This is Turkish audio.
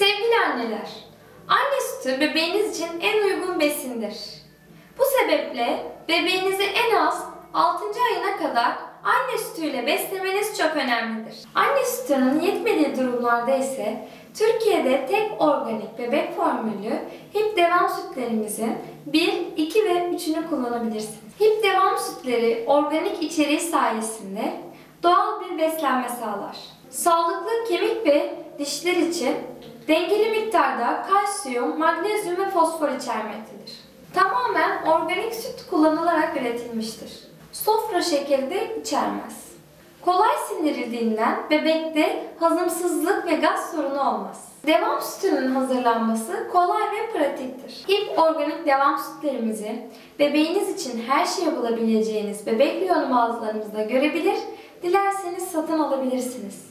Sevgili anneler, anne sütü bebeğiniz için en uygun besindir. Bu sebeple bebeğinizi en az 6. ayına kadar anne sütüyle beslemeniz çok önemlidir. Anne sütünün yetmediği durumlarda ise Türkiye'de tek organik bebek formülü HIP devam sütlerimizin 1, 2 ve 3'ünü kullanabilirsiniz. HIP devam sütleri organik içeriği sayesinde doğal bir beslenme sağlar. Sağlıklı kemik ve dişler için dengeli miktarda kalsiyum, magnezyum ve fosfor içermektedir. Tamamen organik süt kullanılarak üretilmiştir. Sofra şekeri içermez. Kolay sindirildiğinden bebekte hazımsızlık ve gaz sorunu olmaz. Devam sütünün hazırlanması kolay ve pratiktir. HIP organik devam sütlerimizi bebeğiniz için her şeyi bulabileceğiniz bebek reyonu mağazalarımızda görebilir, dilerseniz satın alabilirsiniz.